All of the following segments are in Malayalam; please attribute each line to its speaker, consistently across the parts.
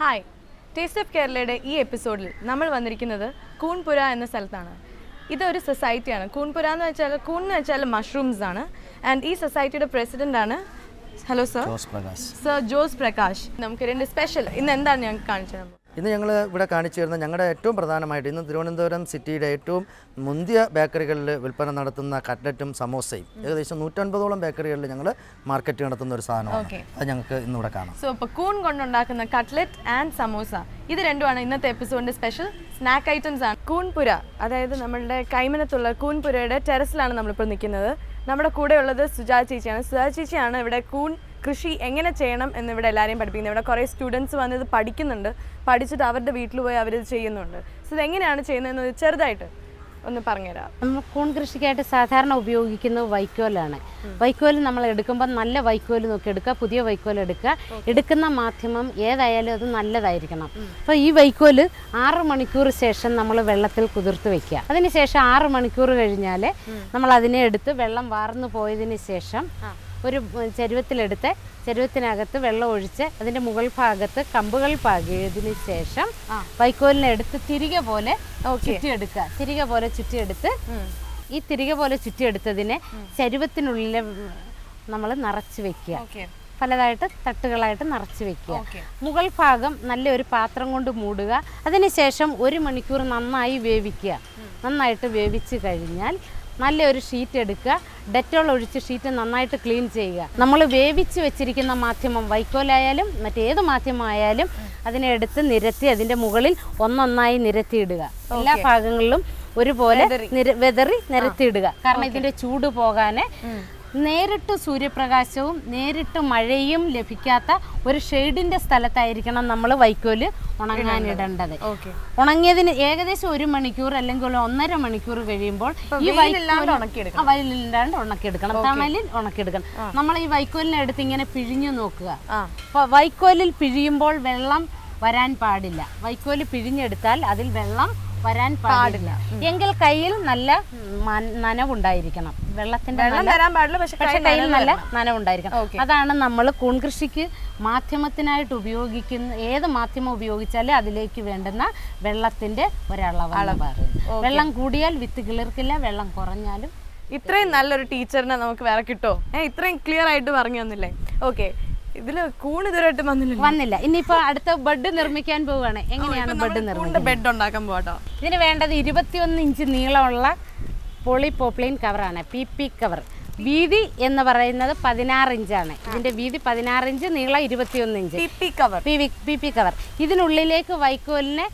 Speaker 1: ഹായ്. ടേസ്റ്റ് ഓഫ് കേരളയുടെ ഈ എപ്പിസോഡിൽ നമ്മൾ വന്നിരിക്കുന്നത് കൂൺപുര എന്ന സ്ഥലത്താണ്. ഇതൊരു സൊസൈറ്റിയാണ് കൂൺപുര എന്ന് വെച്ചാൽ കൂൺ എന്ന് വെച്ചാൽ മഷ്റൂംസ് ആണ്. ആൻഡ് ഈ സൊസൈറ്റിയുടെ പ്രസിഡന്റ് ആണ് hello sir
Speaker 2: Jose Prakash.
Speaker 1: Sir Jose Prakash. നമുക്ക് രണ്ട് സ്പെഷ്യൽ ഇന്ന് എന്താണ് ഞങ്ങൾക്ക് കാണിച്ചത്?
Speaker 2: ഇന്ന് ഞങ്ങൾ ഇവിടെ കാണിച്ചു തരുന്ന ഞങ്ങളുടെ ഏറ്റവും പ്രധാനമായിട്ട് ഇന്ന് തിരുവനന്തപുരം സിറ്റിയുടെ ഏറ്റവും മുന്തിയ ബേക്കറികളിൽ വിൽപ്പന നടത്തുന്ന കട്ട്ലറ്റും സമോസയും ഏകദേശം നൂറ്റൻപതോളം ബേക്കറികളിൽ ഞങ്ങൾ മാർക്കറ്റ് നടത്തുന്ന ഒരു സാധനമാണ്. അത് ഞങ്ങൾക്ക് ഇന്നിവിടെ കാണാം.
Speaker 1: സോ ഇപ്പോൾ കൂൺ കൊണ്ടുണ്ടാക്കുന്ന കട്ട്ലറ്റ് ആൻഡ് സമോസ. ഇത് രണ്ടുമാണ് ഇന്നത്തെ എപ്പിസോഡിന്റെ സ്പെഷ്യൽ സ്നാക്ക് ഐറ്റംസ് ആണ്. കൂൺപുര അതായത് നമ്മളുടെ കൈമനത്തുള്ള കൂൺപുരയുടെ ടെറസിലാണ് നമ്മളിപ്പോൾ നിൽക്കുന്നത് നമ്മുടെ കൂടെയുള്ളത് സുജാ ചേച്ചിയാണ്. സുജാ ചേച്ചിയാണ് ഇവിടെ കൂൺ കൃഷി എങ്ങനെ ചെയ്യണം എന്ന് ഇവിടെ എല്ലാവരെയും പഠിപ്പിക്കുന്നത്. ഇവിടെ കുറേ സ്റ്റുഡൻസ് വന്ന് ഇത് പഠിക്കുന്നുണ്ട്. പഠിച്ചിട്ട് അവരുടെ വീട്ടിൽ പോയി അവരിത് ചെയ്യുന്നുണ്ട്. സോ ഇതെങ്ങനെയാണ് ചെയ്യുന്നതെന്ന് ചെറുതായിട്ട് ഒന്ന് പറഞ്ഞുതരാം.
Speaker 3: നമ്മൾ കൂൺ കൃഷിക്കായിട്ട് സാധാരണ ഉപയോഗിക്കുന്നത് വൈക്കോലാണ്. വൈക്കോൽ നമ്മൾ എടുക്കുമ്പോൾ നല്ല വൈക്കോൽ നോക്കി എടുക്കുക പുതിയ വൈക്കോൽ എടുക്കുക. എടുക്കുന്ന മാധ്യമം ഏതായാലും അത് നല്ലതായിരിക്കണം. അപ്പോൾ ഈ വൈക്കോൽ ആറ് മണിക്കൂർ ശേഷം നമ്മൾ വെള്ളത്തിൽ കുതിർത്ത് വെക്കുക. അതിനുശേഷം ആറ് മണിക്കൂർ കഴിഞ്ഞാൽ നമ്മൾ അതിനെ എടുത്ത് വെള്ളം വാർന്നു പോയതിന് ശേഷം ഒരു ചരുവത്തിലെടുത്ത് ചരുവത്തിനകത്ത് വെള്ളം ഒഴിച്ച് അതിന്റെ മുകൾ ഭാഗത്ത് കമ്പുകൾ പാകിയതിന് ശേഷം വൈക്കോലിനെ എടുത്ത് തിരികെ പോലെ ചുറ്റിയെടുക്കുക. തിരികെ പോലെ ചുറ്റിയെടുത്ത് ഈ തിരികെ പോലെ ചുറ്റിയെടുത്തതിനെ ചരുവത്തിനുള്ളിൽ നമ്മൾ നിറച്ച് വെക്കുക. പലതായിട്ട് തട്ടുകളായിട്ട് നിറച്ച് വെക്കുക. മുകൾ ഭാഗം നല്ലൊരു പാത്രം കൊണ്ട് മൂടുക. അതിനുശേഷം ഒരു മണിക്കൂർ നന്നായി വേവിക്കുക. നന്നായിട്ട് വേവിച്ച് കഴിഞ്ഞാൽ നല്ലൊരു ഷീറ്റ് എടുക്കുക. ഡെറ്റോൾ ഒഴിച്ച് ഷീറ്റ് നന്നായിട്ട് ക്ലീൻ ചെയ്യുക. നമ്മൾ വേവിച്ച് വെച്ചിരിക്കുന്ന മാധ്യമം വൈക്കോലായാലും മറ്റേത് മാധ്യമമായാലും അതിനെ എടുത്ത് നിരത്തി അതിന്റെ മുകളിൽ ഒന്നൊന്നായി നിരത്തിയിടുക. എല്ലാ ഭാഗങ്ങളിലും ഒരുപോലെ വെതറി. നിരത്തിയിടുക. കാരണം ഇതിന്റെ ചൂട് പോകാൻ നേരിട്ട് സൂര്യപ്രകാശവും നേരിട്ട് മഴയും ലഭിക്കാത്ത ഒരു ഷെയ്ഡിന്റെ സ്ഥലത്തായിരിക്കണം നമ്മൾ വൈക്കോൽ ഉണങ്ങാനിടേണ്ടത്
Speaker 1: ഓക്കെ.
Speaker 3: ഉണങ്ങിയതിന് ഏകദേശം ഒരു മണിക്കൂർ അല്ലെങ്കിൽ ഒന്നര മണിക്കൂർ കഴിയുമ്പോൾ ഈ
Speaker 1: വയലില്ലാണ്ട് ഉണക്കിയെടുക്കണം.
Speaker 3: ആ, വെയിലില്ലാണ്ട് ഉണക്കിയെടുക്കണം. തണലിൽ ഉണക്കിയെടുക്കണം. നമ്മൾ ഈ വൈക്കോലിനെ എടുത്ത് ഇങ്ങനെ പിഴിഞ്ഞു നോക്കുക.
Speaker 1: ആ.
Speaker 3: അപ്പോൾ വൈക്കോലിൽ പിഴിയുമ്പോൾ വെള്ളം വരാൻ പാടില്ല. വൈക്കോൽ പിഴിഞ്ഞെടുത്താൽ അതിൽ വെള്ളം വരാൻ പാടില്ല. എങ്കിൽ കയ്യിൽ നല്ല നനവുണ്ടായിരിക്കണം. വെള്ളത്തിന്റെ
Speaker 1: വെള്ളം
Speaker 3: നല്ല-
Speaker 1: തരാൻ പാടില്ല പക്ഷെ
Speaker 3: കയ്യിൽ നല്ല നനവുണ്ടായിരിക്കണം. അതാണ് നമ്മൾ കൂൺകൃഷിക്ക് മാധ്യമത്തിനായിട്ട് ഉപയോഗിക്കുന്ന ഏത് മാധ്യമം ഉപയോഗിച്ചാലും അതിലേക്ക് വേണ്ടുന്ന വെള്ളത്തിന്റെ ഒരളവ് പറയുന്നത്. വെള്ളം കൂടിയാൽ വിത്ത് കിളിർക്കില്ല വെള്ളം കുറഞ്ഞാലും
Speaker 1: ഇത്രയും നല്ലൊരു ടീച്ചറിനെ നമുക്ക് വേറെ കിട്ടോ? ഏഹ് ഇത്രയും ക്ലിയർ ആയിട്ട് പറഞ്ഞു തന്നില്ലേ? ഓക്കെ. ഇതിൽ കൂൺ ഇതുവരെയായിട്ട് വന്നില്ല
Speaker 3: വന്നില്ല. ഇനിയിപ്പോ അടുത്ത ബെഡ് നിർമ്മിക്കാൻ പോവുകയാണ് എങ്ങനെയാണ് ബെഡ് നിർമ്മിക്കുന്നത്?
Speaker 1: ബെഡ് ഉണ്ടാക്കാൻ പോവാട്ടോ
Speaker 3: ഇതിന് വേണ്ടത് ഇരുപത്തിയൊന്ന് ഇഞ്ച് നീളമുള്ള പോളി പോപ്ലൈൻ കവറാണ് പി പി കവർ വീതി എന്ന് പറയുന്നത് പതിനാറ് ഇഞ്ചാണ്. ഇതിന്റെ വീതി പതിനാറ് ഇഞ്ച് നീളം ഇരുപത്തിയൊന്ന് inch.
Speaker 1: P P cover
Speaker 3: P P P cover ഇതിനുള്ളിലേക്ക് വൈക്കോലിനെ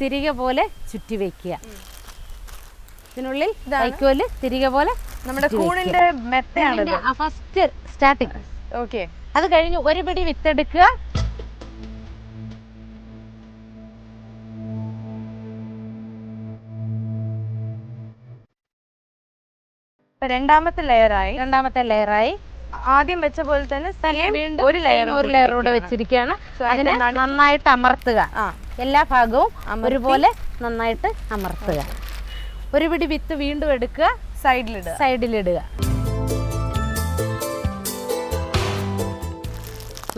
Speaker 3: തിരികെ പോലെ ചുറ്റി വെക്കുക. ഇതിനുള്ളിൽ വൈക്കോൽ തിരികെ പോലെ
Speaker 1: നമ്മുടെ കൂണിന്റെ മെത്തയാണ്
Speaker 3: ഫസ്റ്റ് സ്റ്റാർട്ടിങ്
Speaker 1: ഓക്കെ
Speaker 3: അത് കഴിഞ്ഞ് ഒരു പിടി വിത്തെടുക്കുക.
Speaker 1: രണ്ടാമത്തെ ലെയറായി
Speaker 3: രണ്ടാമത്തെ ലെയറായി
Speaker 1: ആദ്യം വെച്ച പോലെ തന്നെ
Speaker 3: സെയിം
Speaker 1: ഒരു ലെയർ
Speaker 3: ഒരു ലെയർ കൂടെ വെച്ചിരിക്കുകയാണ്. അതിനെ നന്നായിട്ട് അമർത്തുക.
Speaker 1: ആ.
Speaker 3: എല്ലാ ഭാഗവും ഒരുപോലെ നന്നായിട്ട് അമർത്തുക. ഒരു പിടി വിത്ത് വീണ്ടും എടുക്കുക.
Speaker 1: സൈഡിലിടുക
Speaker 3: സൈഡിലിടുക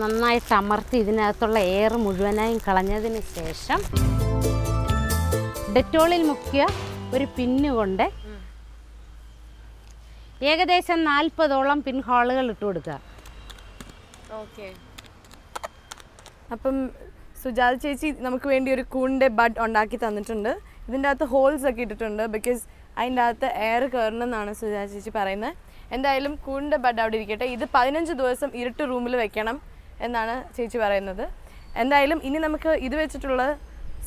Speaker 3: നന്നായിട്ട് അമർത്തി ഇതിനകത്തുള്ള എയർ മുഴുവനായും കളഞ്ഞതിന് ശേഷം ഡെറ്റോളിൽ മുക്കിയ ഒരു പിന്ന് കൊണ്ട് ഏകദേശം നാൽപ്പതോളം പിൻഹാളുകൾ ഇട്ട് കൊടുക്കുക.
Speaker 1: ഓക്കെ. അപ്പം സുജാത ചേച്ചി നമുക്ക് വേണ്ടി ഒരു കൂണിന്റെ ബഡ് ഉണ്ടാക്കി തന്നിട്ടുണ്ട്. ഇതിന്റെ അകത്ത് ഹോൾസ് ഒക്കെ ഇട്ടിട്ടുണ്ട്. ബിക്കോസ് അതിന്റെ അകത്ത് എയർ കയറണം എന്നാണ് സുജാത ചേച്ചി പറയുന്നത്. എന്തായാലും കൂണിന്റെ ബഡ് അവിടെ ഇരിക്കട്ടെ. ഇത് പതിനഞ്ച് ദിവസം ഇരുട്ട് റൂമിൽ വെക്കണം. എന്നാണ് ചേച്ചി പറയുന്നത്. എന്തായാലും ഇനി നമുക്ക് ഇത് വെച്ചിട്ടുള്ള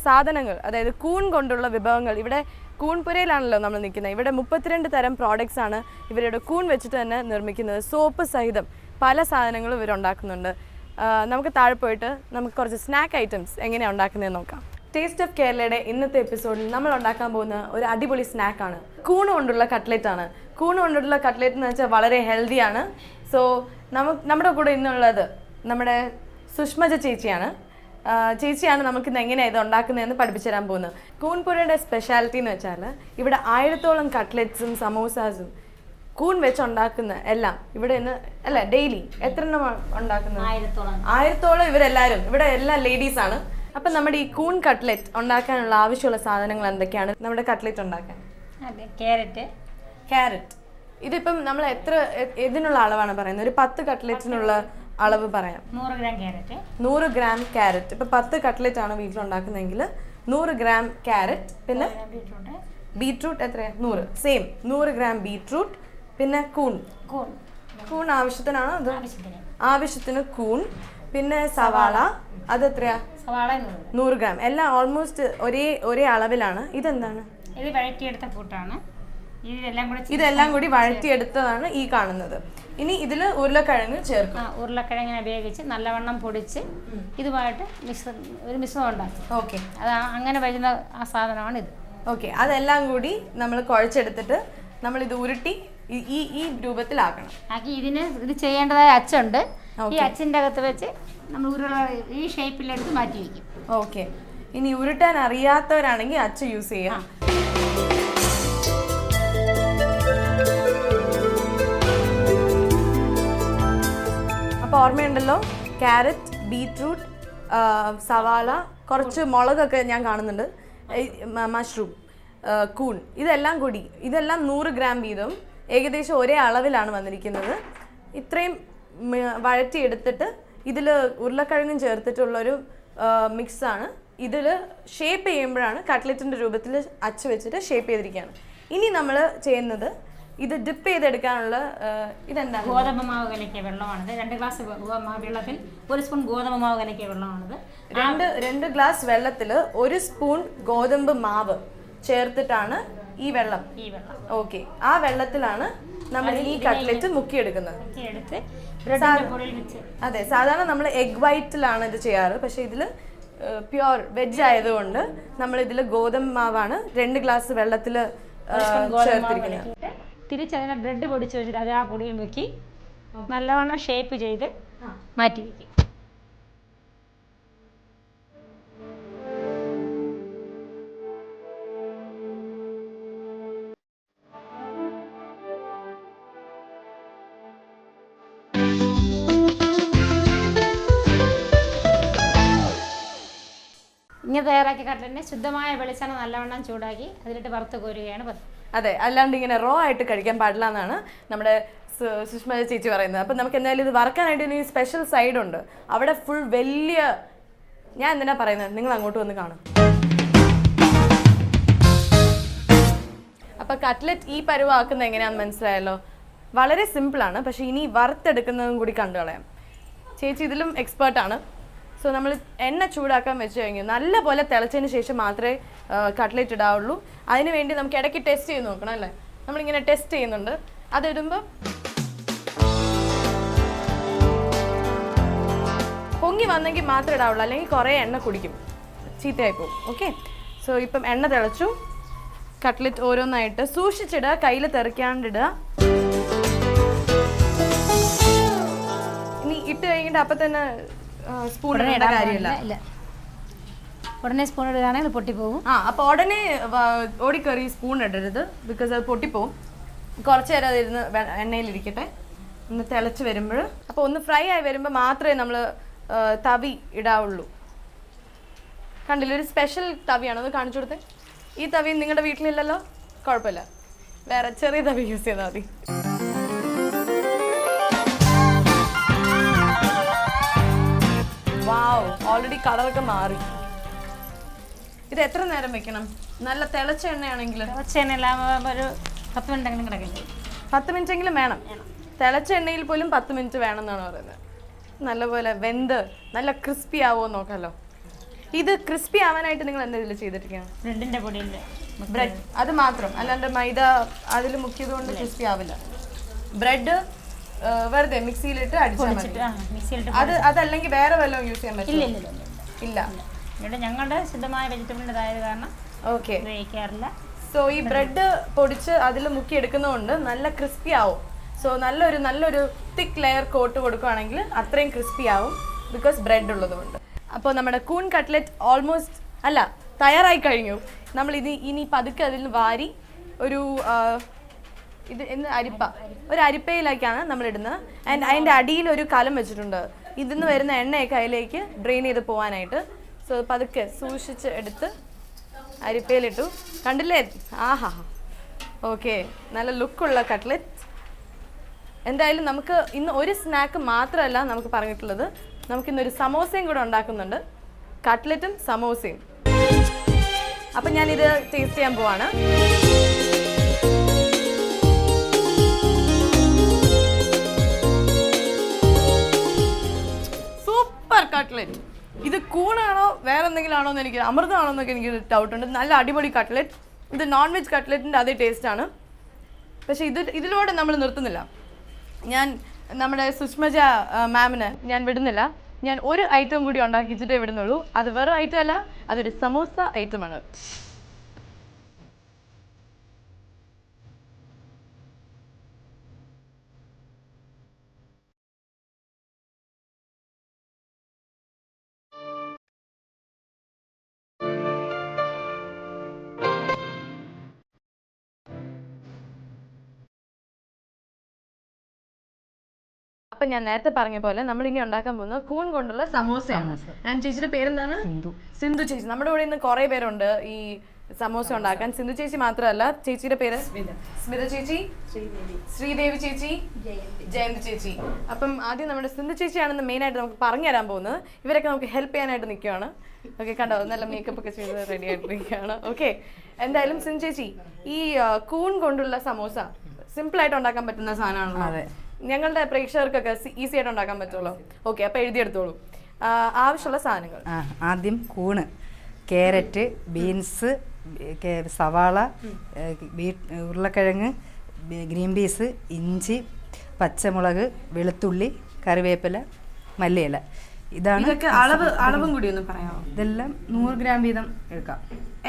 Speaker 1: സാധനങ്ങൾ അതായത് കൂൺ കൊണ്ടുള്ള വിഭവങ്ങൾ ഇവിടെ കൂൺപുരയിലാണല്ലോ നമ്മൾ നിൽക്കുന്നത്. ഇവിടെ മുപ്പത്തിരണ്ട് തരം പ്രോഡക്റ്റ്സ് ആണ് ഇവരുടെ കൂൺ വെച്ചിട്ട് തന്നെ നിർമ്മിക്കുന്നത്. സോപ്പ് സഹിതം പല സാധനങ്ങളും ഇവരുണ്ടാക്കുന്നുണ്ട് നമുക്ക് താഴെ പോയിട്ട് നമുക്ക് കുറച്ച് സ്നാക്ക് ഐറ്റംസ് എങ്ങനെയാണ് ഉണ്ടാക്കുന്നതെന്ന് നോക്കാം. ടേസ്റ്റ് ഓഫ് കേരളയുടെ ഇന്നത്തെ എപ്പിസോഡിൽ നമ്മൾ ഉണ്ടാക്കാൻ പോകുന്ന ഒരു അടിപൊളി സ്നാക്കാണ് കൂണ് കൊണ്ടുള്ള കട്ട്ലറ്റ് ആണ്. കൂണ് കൊണ്ടുള്ള കട്ട്ലറ്റ് എന്ന് വെച്ചാൽ വളരെ ഹെൽത്തിയാണ് സോ നമുക്ക് നമ്മുടെ കൂടെ ഇന്നുള്ളത് നമ്മുടെ സുഷ്മജ ചേച്ചിയാണ്. ചേച്ചിയാണ് നമുക്ക് ഇന്ന് എങ്ങനെയാണ് ഇത് ഉണ്ടാക്കുന്നതെന്ന് പഠിപ്പിച്ചു തരാൻ പോകുന്നത്. കൂൺപുരയുടെ സ്പെഷ്യാലിറ്റി എന്ന് വെച്ചാൽ ഇവിടെ ആയിരത്തോളം കട്ട്ലറ്റ്സും സമോസാസും കൂൺ വെച്ച് ഉണ്ടാക്കുന്ന എല്ലാം ഇവിടെ നിന്ന് അല്ല ഡെയിലി എത്ര എണ്ണം ഉണ്ടാക്കുന്നത്?
Speaker 3: ആയിരത്തോളം.
Speaker 1: ആയിരത്തോളം ഇവരെല്ലാവരും ഇവിടെ എല്ലാ ലേഡീസ് ആണ്. അപ്പം നമ്മുടെ ഈ കൂൺ കട്ട്ലറ്റ് ഉണ്ടാക്കാനുള്ള ആവശ്യമുള്ള സാധനങ്ങൾ എന്തൊക്കെയാണ്? നമ്മുടെ കട്ട്ലറ്റ് ഉണ്ടാക്കാൻ.
Speaker 4: ക്യാരറ്റ്
Speaker 1: ക്യാരറ്റ് ഇതിപ്പം നമ്മൾ എത്ര ഇതിനുള്ള അളവാണ് പറയുന്നത്? ഒരു പത്ത് കട്ട്ലറ്റിനുള്ള അളവ് പറയാം.
Speaker 4: നൂറ് ഗ്രാം ക്യാരറ്റ്.
Speaker 1: നൂറ് ഗ്രാം ക്യാരറ്റ്. ഇപ്പൊ പത്ത് കട്ട്ലറ്റ് ആണ് വീട്ടിലുണ്ടാക്കുന്നതെങ്കിൽ നൂറ് ഗ്രാം ക്യാരറ്റ് പിന്നെ
Speaker 4: ബീട്രൂട്ട്
Speaker 1: എത്രയാ? എത്രയാണ് നൂറ്. സെയിം. നൂറ് ഗ്രാം ബീട്രൂട്ട് പിന്നെ കൂൺ.
Speaker 4: കൂൺ.
Speaker 1: കൂൺ ആവശ്യത്തിനാണോ അത്
Speaker 4: ആവശ്യത്തിന്.
Speaker 1: കൂൺ പിന്നെ സവാള. അത് എത്രയാ?
Speaker 4: സവാള നൂറ്.
Speaker 1: നൂറ് ഗ്രാം. എല്ലാം ഓൾമോസ്റ്റ് ഒരേ ഒരേ അളവിലാണ്. ഇതെന്താണ്?
Speaker 4: ഇത് വഴറ്റിയെടുത്ത കൂട്ടാണ്. ഇതെല്ലാം കൂടെ
Speaker 1: വഴറ്റിയെടുത്തതാണ് ഈ കാണുന്നത്. ഇനി ഇതിൽ ഉരുളക്കിഴങ്ങ് ചേർക്കും.
Speaker 4: ഉരുളക്കിഴങ്ങിനെ ഉപയോഗിച്ച് നല്ലവണ്ണം പൊടിച്ച് ഇതുമായിട്ട് മിശ്ര ഒരു മിശ്രം ഉണ്ടാക്കും.
Speaker 1: ഓക്കെ.
Speaker 4: അത് അങ്ങനെ വരുന്ന ആ സാധനമാണ് ഇത്.
Speaker 1: ഓക്കെ. അതെല്ലാം കൂടി നമ്മൾ കുഴച്ചെടുത്തിട്ട് നമ്മൾ ഇത് ഉരുട്ടി ഈ- ഈ ഈ രൂപത്തിലാക്കണം.
Speaker 4: ആക്കി ഇതിന് ഇത് ചെയ്യേണ്ടതായ അച്ചുണ്ട്. ഈ അച്ചിന്റെ അകത്ത് വെച്ച് നമ്മൾ ഉരുള ഈ ഷേപ്പിലെടുത്ത് മാറ്റി വയ്ക്കും
Speaker 1: ഓക്കെ. ഇനി ഉരുട്ടാൻ അറിയാത്തവരാണെങ്കിൽ അച്ച യൂസ് ചെയ്യാം. അപ്പോൾ ഓർമ്മയുണ്ടല്ലോ? ക്യാരറ്റ് ബീറ്റ്റൂട്ട് സവാള കുറച്ച് മുളകൊക്കെ ഞാൻ കാണുന്നുണ്ട്. മഷ്റൂം കൂൺ ഇതെല്ലാം കൂടി ഇതെല്ലാം നൂറ് ഗ്രാം വീതം ഏകദേശം ഒരേ അളവിലാണ് വന്നിരിക്കുന്നത്. ഇത്രയും വഴറ്റിയെടുത്തിട്ട് ഇതിൽ ഉരുളക്കിഴങ്ങും ചേർത്തിട്ടുള്ളൊരു മിക്സാണ്. ഇതിൽ ഷേപ്പ് ചെയ്യുമ്പോഴാണ് കട്ട്ലറ്റിന്റെ രൂപത്തിൽ അച്ച് വെച്ചിട്ട് ഷേപ്പ് ചെയ്തിരിക്കുകയാണ്. ഇനി നമ്മൾ ചെയ്യുന്നത് ഇത് ഡിപ്പ് ചെയ്തെടുക്കാനുള്ള ഇതെന്താ ഇതെന്താണ്?
Speaker 4: ഗോതമ്പ് മാവ് കലക്കിയ വെള്ളമാണിത്. രണ്ട് ഗ്ലാസ് വെള്ളത്തിൽ ഒരു സ്പൂൺ ഗോതമ്പ് മാവ് കലക്കിയ വെള്ളമാണിത്.
Speaker 1: രണ്ട് രണ്ട് ഗ്ലാസ് വെള്ളത്തിൽ ഒരു സ്പൂൺ ഗോതമ്പ് മാവ് ചേർത്തിട്ടാണ് ഈ വെള്ളം.
Speaker 4: ഈ വെള്ളം.
Speaker 1: ഓക്കെ ആ വെള്ളത്തിലാണ് നമ്മൾ ഈ കട്ട്ലറ്റ് മുക്കിയെടുക്കുന്നത്. അതെ സാധാരണ നമ്മൾ എഗ് വൈറ്റിലാണ് ഇത് ചെയ്യാറ്. പക്ഷെ ഇതിൽ പ്യുവർ വെജ് ആയതുകൊണ്ട് നമ്മൾ ഇതിൽ ഗോതമ്പ് മാവാണ് രണ്ട് ഗ്ലാസ് വെള്ളത്തിൽ ചേർത്തിരിക്കുന്നത്.
Speaker 4: തിരിച്ച് അതിനെ ബ്രെഡ് പൊടിച്ച് വെച്ചിട്ട് അത് ആ പൊടിയിൽ മുക്കി നല്ലവണ്ണം ഷേപ്പ് ചെയ്ത് മാറ്റി വയ്ക്കും ഇങ്ങനെ തയ്യാറാക്കി കട്ട്ലറ്റിനെ ശുദ്ധമായ വെളിച്ചെണ്ണ നല്ലവണ്ണം ചൂടാക്കി അതിലിട്ട് വറുത്ത് കോരുകയാണ് പതിവ്.
Speaker 1: അതെ അല്ലാണ്ട് ഇങ്ങനെ റോ ആയിട്ട് കഴിക്കാൻ പാടില്ല എന്നാണ് നമ്മുടെ സുഷ്മ ചേച്ചി പറയുന്നത്. അപ്പം നമുക്ക് എന്തായാലും ഇത് വറക്കാനായിട്ട് ഇനി സ്പെഷ്യൽ സൈഡ് ഉണ്ട്. അവിടെ ഫുൾ വലിയ ഞാൻ എന്തിനാ പറയുന്നത്? നിങ്ങൾ അങ്ങോട്ട് വന്ന് കാണും. അപ്പം കട്ട്ലറ്റ് ഈ പരുവാക്കുന്നത് എങ്ങനെയാണെന്ന് മനസ്സിലായല്ലോ? വളരെ സിമ്പിളാണ് പക്ഷേ ഇനി വറുത്തെടുക്കുന്നതും കൂടി കണ്ടു കളയാം. ചേച്ചി ഇതിലും എക്സ്പേർട്ടാണ് സോ നമ്മൾ എണ്ണ ചൂടാക്കാൻ വെച്ച് കഴിഞ്ഞു. നല്ല പോലെ തിളച്ചതിന് ശേഷം മാത്രമേ കട്ട്ലേറ്റ് ഇടാവുള്ളൂ. അതിന് വേണ്ടി നമുക്ക് ഇടയ്ക്ക് ടെസ്റ്റ് ചെയ്ത് നോക്കണം അല്ലേ? നമ്മളിങ്ങനെ ടെസ്റ്റ് ചെയ്യുന്നുണ്ട്. അതിടുമ്പോൾ പൊങ്ങി വന്നെങ്കിൽ മാത്രമേ ഇടാവുള്ളൂ. അല്ലെങ്കിൽ കുറേ എണ്ണ കുടിക്കും. ചീത്തയായി പോകും. ഓക്കെ സോ ഇപ്പം എണ്ണ തിളച്ചു. കട്ട്ലറ്റ് ഓരോന്നായിട്ട് സൂക്ഷിച്ചിടുക. കയ്യിൽ തെറിക്കാണ്ടിടുക. ഇനി ഇട്ട് കഴിഞ്ഞിട്ട് അപ്പം തന്നെ സ്പൂൺ ഇടേണ്ട കാര്യമില്ല.
Speaker 4: ഉടനെ സ്പൂൺ ഇടുകയാണെങ്കിൽ പൊട്ടിപ്പോകും
Speaker 1: ആ അപ്പോൾ ഉടനെ ഓടിക്കറി സ്പൂൺ ഇടരുത്. ബിക്കോസ് അത് പൊട്ടിപ്പോവും. കുറച്ച് നേരം അതിരുന്ന് എണ്ണയിൽ എണ്ണയിലിരിക്കട്ടെ. ഒന്ന് തിളച്ച് വരുമ്പോൾ. അപ്പോൾ ഒന്ന് ഫ്രൈ ആയി വരുമ്പോൾ മാത്രമേ നമ്മൾ തവി ഇടാവുള്ളൂ. കണ്ടില്ല ഒരു സ്പെഷ്യൽ തവിയാണ്. അത് കാണിച്ചു കൊടുത്തേ. ഈ തവി നിങ്ങളുടെ വീട്ടിലില്ലല്ലോ? കുഴപ്പമില്ല. വേറെ ചെറിയ തവി യൂസ് ചെയ്താൽ മതി. വാവ് ഓൾറെഡി കളറൊക്കെ മാറി. ഇത് എത്ര നേരം വെക്കണം? നല്ല തിളച്ച എണ്ണയാണെങ്കിൽ.
Speaker 4: എണ്ണയെല്ലാം ഒരു പത്ത് മിനിറ്റ് കിടക്കില്ല
Speaker 1: പത്ത് മിനിറ്റ് എങ്കിലും വേണം. തിളച്ച എണ്ണയിൽ പോലും പത്ത് മിനിറ്റ് വേണം എന്നാണ് പറയുന്നത്. നല്ലപോലെ വെന്ത് നല്ല ക്രിസ്പി ആവുമോ നോക്കാമല്ലോ ഇത് ക്രിസ്പി ആവാനായിട്ട് നിങ്ങൾ എന്തെങ്കിലും ചെയ്തിരിക്കുകയാണ്
Speaker 4: ബ്രെഡിന്റെ പൊടിയുണ്ട്.
Speaker 1: ബ്രെഡ്. അത് മാത്രം. അല്ലാണ്ട് മൈദ അതിൽ മുക്കിയത് കൊണ്ട് ക്രിസ്പി ആവില്ല. ബ്രെഡ് വെറുതെ മിക്സിയിലിട്ട് അടിച്ചാൽ മതി.
Speaker 4: ആ മിക്സിയിലിട്ട്
Speaker 1: അത് അതല്ലെങ്കിൽ വേറെ വല്ലതും യൂസ് ചെയ്യാൻ
Speaker 4: ഇല്ല
Speaker 1: പറ്റില്ല
Speaker 4: ഇല്ല ഇല്ല.
Speaker 1: ഇല്ല
Speaker 4: ഇവിടെ ഞങ്ങളുടെ ശുദ്ധമായ വെജിറ്റബിളിന്റെതായത് കാരണം
Speaker 1: ഓക്കെ
Speaker 4: ഉപയോഗിക്കാറില്ല.
Speaker 1: സോ ഈ ബ്രെഡ് പൊടിച്ച് അതിൽ മുക്കി എടുക്കുന്നതുകൊണ്ട് നല്ല ക്രിസ്പി ആവും. സോ നല്ലൊരു നല്ലൊരു തിക്ക് ലെയർ കോട്ട് കൊടുക്കുകയാണെങ്കിൽ അത്രയും ക്രിസ്പി ആവും ബിക്കോസ് ബ്രെഡ് ഉള്ളതുകൊണ്ട്. അപ്പോൾ നമ്മുടെ കൂൺ കട്ട്ലറ്റ് ഓൾമോസ്റ്റ് അല്ല തയ്യാറായി കഴിഞ്ഞു. നമ്മൾ ഇത് ഇനി പതുക്കെ അതിൽ വാരി ഒരു ആ, ഇത് എന്ന് അരിപ്പ. ഒരു അരിപ്പയിലേക്കാണ് നമ്മൾ ഇടുന്നത്. ആൻഡ് അതിന്റെ അടിയിൽ ഒരു കലം വെച്ചിട്ടുണ്ട്. ഇതിൽ നിന്ന് വരുന്ന എണ്ണയൊക്കെ അതിലേക്ക് ഡ്രെയിൻ ചെയ്ത് പോകാനായിട്ട് സോ പതുക്കെ സൂക്ഷിച്ച് എടുത്ത് അരിപ്പയിലിട്ടു. കണ്ടില്ലേ? ആഹാ. ഓക്കെ നല്ല ലുക്കുള്ള കട്ട്ലറ്റ് എന്തായാലും നമുക്ക് ഇന്ന് ഒരു സ്നാക്ക് മാത്രമല്ല നമുക്ക് പറഞ്ഞിട്ടുള്ളത്. നമുക്ക് ഇന്നൊരു സമോസയും കൂടെ ഉണ്ടാക്കുന്നുണ്ട്. കട്ട്ലറ്റും സമോസയും. അപ്പം ഞാനിത് ടേസ്റ്റ് ചെയ്യാൻ പോവാണ്. കട്ട്ലറ്റ് ഇത് കൂണാണോ? വേറെ എന്തെങ്കിലും ആണോ എന്ന് എനിക്ക് അമൃതമാണോ എന്നൊക്കെ എനിക്ക് ഡൗട്ട് ഉണ്ട്. നല്ല അടിപൊളി കട്ട്ലറ്റ് ഇത് നോൺ വെജ് കട്ട്ലറ്റിന്റെ അതേ ടേസ്റ്റ് ആണ്. പക്ഷേ ഇത് ഇതിലൂടെ നമ്മൾ നിർത്തുന്നില്ല. ഞാൻ നമ്മുടെ സുഷ്മജ മാമിന് ഞാൻ വിടുന്നില്ല. ഞാൻ ഒരു ഐറ്റം കൂടി ഉണ്ടാക്കിച്ചിട്ടേ വിടുന്നുള്ളൂ. അത് വേറെ ഐറ്റം അല്ല അതൊരു സമോസ ഐറ്റമാണ് അപ്പൊ ഞാൻ നേരത്തെ പറഞ്ഞ പോലെ നമ്മൾ ഇനി ഉണ്ടാക്കാൻ പോകുന്നത് കൂൺ കൊണ്ടുള്ള സമോസയാണ്. ഞാൻ ചേച്ചിയുടെ പേരെന്താണ്? സിന്ധു. ചേച്ചി. നമ്മുടെ ഇവിടെ ഇന്ന് കുറെ പേരുണ്ട് ഈ സമോസ ഉണ്ടാക്കാൻ. സിന്ധു ചേച്ചി മാത്രമല്ല ചേച്ചിയുടെ പേര്? സ്മിത ചേച്ചി. ശ്രീദേവി. ചേച്ചി. ജയന്ത്. ചേച്ചി. അപ്പം ആദ്യം നമ്മുടെ സിന്ധു ചേച്ചിയാണെന്ന് മെയിൻ ആയിട്ട് നമുക്ക് പറഞ്ഞു തരാൻ പോകുന്നത്. ഇവരൊക്കെ നമുക്ക് ഹെൽപ്പ് ചെയ്യാനായിട്ട് നിൽക്കുകയാണ് ഓക്കെ കണ്ടോ? നല്ല മേക്കപ്പ് ഒക്കെ ചെയ്ത് റെഡി ആയിട്ടിരിക്കുകയാണ് ഓക്കെ എന്തായാലും സിന്ധു ചേച്ചി ഈ കൂൺ കൊണ്ടുള്ള സമോസ സിമ്പിൾ ആയിട്ട് ഉണ്ടാക്കാൻ പറ്റുന്ന സാധനമാണല്ലോ. ഞങ്ങളുടെ പ്രേക്ഷകർക്കൊക്കെ ഈസി ആയിട്ട് ഉണ്ടാക്കാൻ പറ്റുള്ളൂ. ഓക്കെ അപ്പൊ എഴുതിയെടുത്തോളൂ. ആവശ്യമുള്ള സാധനങ്ങൾ.
Speaker 5: ആദ്യം കൂണ് ക്യാരറ്റ് ബീൻസ് സവാള ഉരുളക്കിഴങ്ങ് ഗ്രീൻ പീസ് ഇഞ്ചി പച്ചമുളക് വെളുത്തുള്ളി കറിവേപ്പില മല്ലിയില. ഇതാണ്
Speaker 1: ഇതൊക്കെ അളവ് അളവും കൂടി ഒന്ന് പറയാമോ?
Speaker 5: ഇതെല്ലാം നൂറ് ഗ്രാം വീതം എടുക്കാം.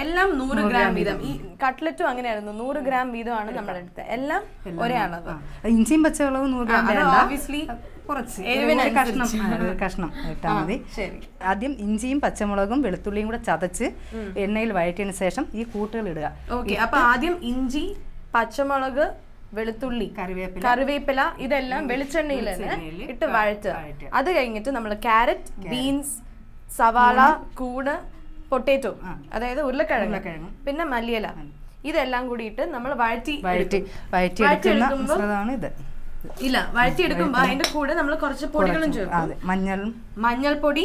Speaker 1: എല്ലാം നൂറ് ഗ്രാം വീതം. ഈ കട്ട്ലറ്റും അങ്ങനെയായിരുന്നു. നൂറ് ഗ്രാം വീതമാണ് നമ്മുടെ അടുത്ത്. എല്ലാം ഒരേ അളവ്.
Speaker 5: ഇഞ്ചിയും പച്ചവെള്ളവും നൂറ് ഗ്രാം
Speaker 1: ഓബിയസ്ലി
Speaker 5: കുറച്ച്. കഷ്ണം കഷ്ണം ഇട്ടാൽ മതി. ആദ്യം ഇഞ്ചിയും പച്ചമുളകും വെളുത്തുള്ളിയും കൂടെ ചതച്ച് എണ്ണയിൽ വഴറ്റിയതിന് ശേഷം ഈ കൂട്ടുകൾ ഇടുക.
Speaker 1: ഓക്കെ അപ്പൊ ആദ്യം ഇഞ്ചി പച്ചമുളക് വെളുത്തുള്ളി
Speaker 5: കറിവേപ്പില.
Speaker 1: കറിവേപ്പില ഇതെല്ലാം വെളിച്ചെണ്ണയിൽ തന്നെ ഇട്ട് വഴറ്റുക. അത് കഴിഞ്ഞിട്ട് നമ്മൾ ക്യാരറ്റ് ബീൻസ് സവാള കൂണ്. പൊട്ടേറ്റോ അതായത് ഉരുളക്കിഴങ്ങ്. പിന്നെ മല്ലിയില. ഇതെല്ലാം കൂടിയിട്ട് നമ്മൾ വഴറ്റി
Speaker 5: വഴറ്റി വഴറ്റി
Speaker 1: വഴറ്റിയെടുക്കുമ്പോൾ-
Speaker 5: ഇത്.
Speaker 1: ഇല്ല വഴറ്റി എടുക്കുമ്പോ അതിന്റെ കൂടെ നമ്മൾ കുറച്ച് പൊടികളും ചേർക്കും.
Speaker 5: അതെ മഞ്ഞളും
Speaker 1: മഞ്ഞൾപ്പൊടി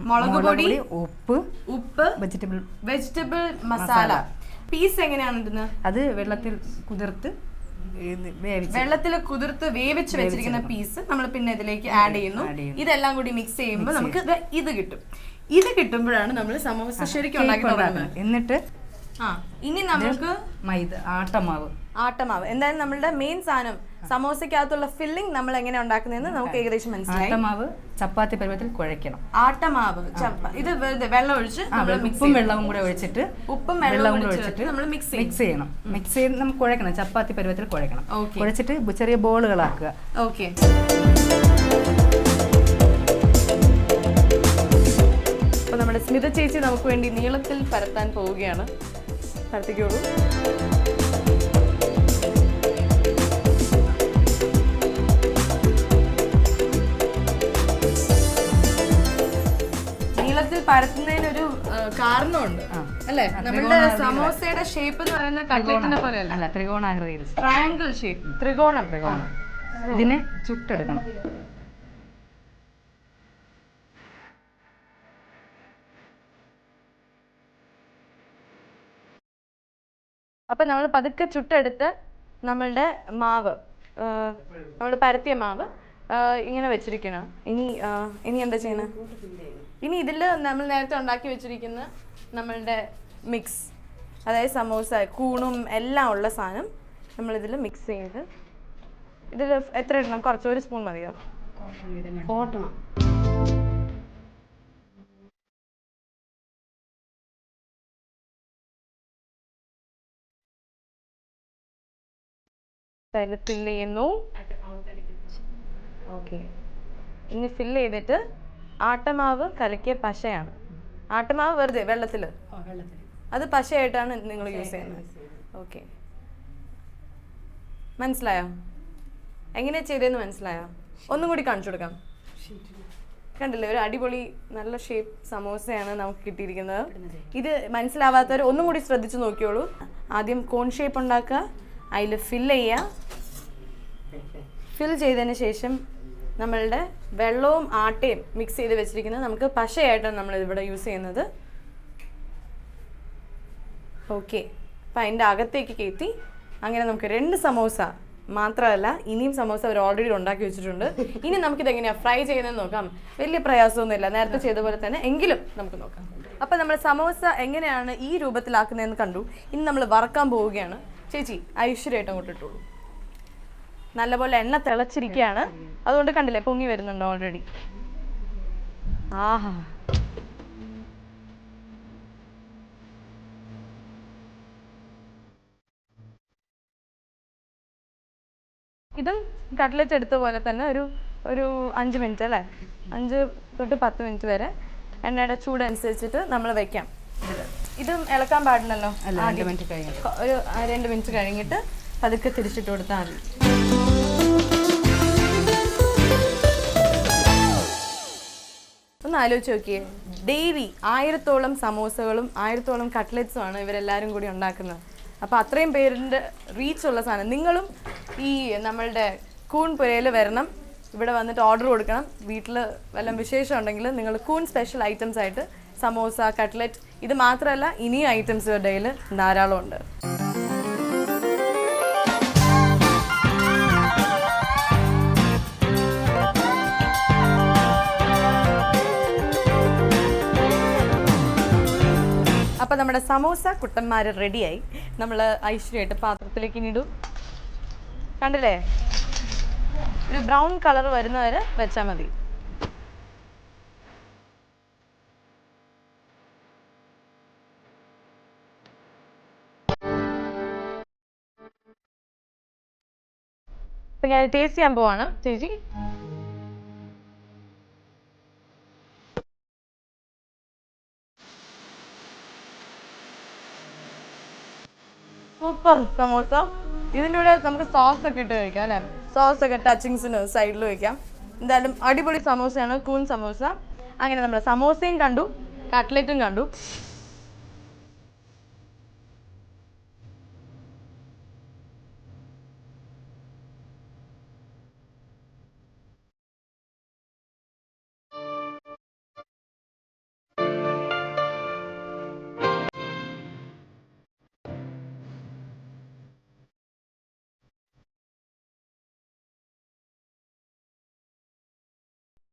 Speaker 1: മുളക് പൊടി
Speaker 5: ഉപ്പ്
Speaker 1: ഉപ്പ്
Speaker 5: വെജിറ്റബിൾ
Speaker 1: വെജിറ്റബിൾ മസാല. പീസ് എങ്ങനെയാണ്
Speaker 5: അത് വെള്ളത്തിൽ കുതിർത്ത്
Speaker 1: വെള്ളത്തിൽ കുതിർത്ത് വേവിച്ച് വെച്ചിരിക്കുന്ന പീസ് നമ്മൾ പിന്നെ ഇതിലേക്ക് ആഡ് ചെയ്യുന്നു. ഇതെല്ലാം കൂടി മിക്സ് ചെയ്യുമ്പോൾ നമുക്ക് ഇത് കിട്ടും. ഇത് കിട്ടുമ്പോഴാണ് നമ്മൾ സമോസ ശരിക്കും ഉണ്ടാക്കി
Speaker 5: എന്നിട്ട്
Speaker 1: ആ ഇനി നമുക്ക്
Speaker 5: മൈദ ആട്ടമാവ്.
Speaker 1: ആട്ടമാവ്. എന്തായാലും നമ്മളുടെ മെയിൻ സാധനം സമോസയ്ക്കകത്തുള്ള ഫില്ലിംഗ് നമ്മൾ എങ്ങനെ ഉണ്ടാക്കുന്നതെന്ന് നമുക്ക് ഏകദേശം മനസ്സിലായി.
Speaker 5: ആട്ടമാവ് ചപ്പാത്തി പരുവത്തിൽ കുഴയ്ക്കണം.
Speaker 1: ആട്ടമാവ് ഇത് വെറുതെ വെള്ളം ഒഴിച്ച്
Speaker 5: ഉപ്പും വെള്ളവും കൂടെ ഒഴിച്ചിട്ട്
Speaker 1: ഉപ്പും വെള്ളവും കൂടെ
Speaker 5: ഒഴിച്ചിട്ട്
Speaker 1: നമ്മൾ മിക്സ്
Speaker 5: മിക്സ് ചെയ്യണം. മിക്സ് ചെയ്ത് നമുക്ക് കുഴക്കണം ചപ്പാത്തി പരുവത്തിൽ കുഴക്കണം കുഴച്ചിട്ട് ചെറിയ ബോളുകളാക്കുക.
Speaker 1: ഓക്കെ അപ്പൊ നമ്മുടെ സ്മിത ചേച്ചി നമുക്ക് വേണ്ടി നീളത്തിൽ പരത്താൻ പോവുകയാണ്. പരത്തിക്കോളൂ. പരത്തുന്നതിനൊരു കാരണമുണ്ട്. അല്ലേ? നമ്മുടെ സമോസയുടെ ഷേപ്പ് എന്ന് പറയുന്ന കട്ട്ലറ്റിനെ പോലെയല്ല
Speaker 5: അല്ല ത്രികോണാകൃതിയിൽ.
Speaker 1: ട്രയാങ്കിൾ ഷേപ്പ് ത്രികോണം ത്രികോണം.
Speaker 5: ഇതിനെ ചുട്ടെടുക്കണം.
Speaker 1: അപ്പൊ നമ്മൾ പതുക്കെ ചുട്ടെടുത്ത് നമ്മളുടെ മാവ് നമ്മൾ പരത്തിയ മാവ് ഇങ്ങനെ വെച്ചിരിക്കണം. ഇനി ഇനി എന്താ ചെയ്യണ. ഇനി ഇതിൽ നമ്മൾ നേരത്തെ ഉണ്ടാക്കി വെച്ചിരിക്കുന്ന നമ്മളുടെ മിക്സ് അതായത് സമോസ കൂണും എല്ലാം ഉള്ള സാധനം നമ്മളിതിൽ മിക്സ് ചെയ്ത് ഇതിൽ എത്ര ഇടണം? കുറച്ച് ഒരു സ്പൂൺ മതിയോ? ഓട്ടണം ഫില്ല് ചെയ്യുന്നു. ഓക്കെ ഇനി ഫില്ല് ചെയ്തിട്ട് ആട്ടമാവ് കലക്കിയ പശയാണ്. ആട്ടമാവ് വെറുതെ വെള്ളത്തിൽ അത് പശയായിട്ടാണ് നിങ്ങൾ യൂസ് ചെയ്യുന്നത്. ഓക്കെ. മനസ്സിലായോ? എങ്ങനെയാ ചെയ്തതെന്ന് മനസ്സിലായോ? ഒന്നും കൂടി കാണിച്ചു കൊടുക്കാം. കണ്ടില്ലേ ഒരു അടിപൊളി നല്ല ഷേപ്പ് സമോസയാണ് നമുക്ക് കിട്ടിയിരിക്കുന്നത്. ഇത് മനസ്സിലാവാത്തവർ ഒന്നും കൂടി ശ്രദ്ധിച്ചു നോക്കിയോളൂ. ആദ്യം കോൺ ഷേപ്പ് ഉണ്ടാക്കുക അതിൽ ഫില്ല് ചെയ്യുക. ഫിൽ ചെയ്തതിന് ശേഷം നമ്മളുടെ വെള്ളവും ആട്ടയും മിക്സ് ചെയ്ത് വെച്ചിരിക്കുന്നത് നമുക്ക് പശയായിട്ടാണ് നമ്മൾ ഇവിടെ യൂസ് ചെയ്യുന്നത്. ഓക്കെ അപ്പം അതിന്റെ അകത്തേക്ക് കയറ്റി അങ്ങനെ നമുക്ക് രണ്ട് സമോസ മാത്രമല്ല ഇനിയും സമോസ അവർ ഓൾറെഡി ഉണ്ടാക്കി വെച്ചിട്ടുണ്ട്. ഇനി നമുക്കിത് എങ്ങനെയാണ് ഫ്രൈ ചെയ്യുന്നത് നോക്കാം. വലിയ പ്രയാസമൊന്നുമില്ല. നേരത്തെ ചെയ്ത പോലെ തന്നെ എങ്കിലും നമുക്ക് നോക്കാം. അപ്പം നമ്മൾ സമോസ എങ്ങനെയാണ് ഈ രൂപത്തിലാക്കുന്നതെന്ന് കണ്ടു. ഇനി നമ്മൾ വറക്കാൻ പോവുകയാണ്. ചേച്ചി ഐശ്വര്യമായിട്ട് അങ്ങോട്ട് ഇട്ടോളൂ. നല്ലപോലെ എണ്ണ തിളച്ചിരിക്കുകയാണ്. അതുകൊണ്ട് കണ്ടില്ലേ പൊങ്ങി വരുന്നുണ്ട് ഓൾറെഡി ആഹാ. ഇതും കട്ട്ലറ്റ് എടുത്ത പോലെ തന്നെ ഒരു ഒരു അഞ്ച് മിനിറ്റ് അല്ലേ? അഞ്ച് തൊട്ട് പത്ത് മിനിറ്റ് വരെ എണ്ണയുടെ ചൂട് അനുസരിച്ചിട്ട് നമ്മൾ വെക്കാം. ഇതും ഇളക്കാൻ പാടില്ലല്ലോ? ഒരു രണ്ട് മിനിറ്റ് കഴിഞ്ഞിട്ട് പതുക്കെ തിരിച്ചിട്ട് കൊടുത്താൽ മതി. ഒന്ന് ആലോചിച്ച് നോക്കിയേ. ഡെയിലി ആയിരത്തോളം സമോസകളും ആയിരത്തോളം കട്ട്ലറ്റ്സും ആണ് ഇവരെല്ലാവരും കൂടി ഉണ്ടാക്കുന്നത്. അപ്പോൾ അത്രയും റീച്ച് ഉള്ള സാധനം. നിങ്ങളും ഈ നമ്മളുടെ കൂൺ പുരയിൽ വരണം. ഇവിടെ വന്നിട്ട് ഓർഡർ കൊടുക്കണം. വീട്ടിൽ വല്ല വിശേഷം ഉണ്ടെങ്കിൽ നിങ്ങൾ കൂൺ സ്പെഷ്യൽ ഐറ്റംസ് ആയിട്ട് സമോസ കട്ട്ലറ്റ് ഇത് മാത്രമല്ല ഇനിയും ഐറ്റംസ് ഡെയിലി ധാരാളം ഉണ്ട് അപ്പം നമ്മുടെ സമോസ കുട്ടന്മാർ റെഡിയായി. നമ്മൾ ഐശ്വര്യമായിട്ട് പാത്രത്തിലേക്ക് ഇനി ഇടും. കണ്ടില്ലേ? ഒരു ബ്രൗൺ കളർ വരുന്നവരെ വെച്ചാൽ മതി. ഞാൻ ടേസ്റ്റ് ചെയ്യാൻ പോവാണ്. ചേച്ചി? സൂപ്പർ സമോസ. ഇതിന്റെ നമുക്ക് സോസ് ഒക്കെ ഇട്ട് കഴിക്കാം അല്ലേ? സോസ് ഒക്കെ ടച്ചിങ്സിന് സൈഡിൽ വെക്കാം. എന്തായാലും അടിപൊളി സമോസയാണ് കൂൺ സമോസ. അങ്ങനെ നമ്മൾ സമോസയും കണ്ടു കട്ട്ലറ്റും കണ്ടു.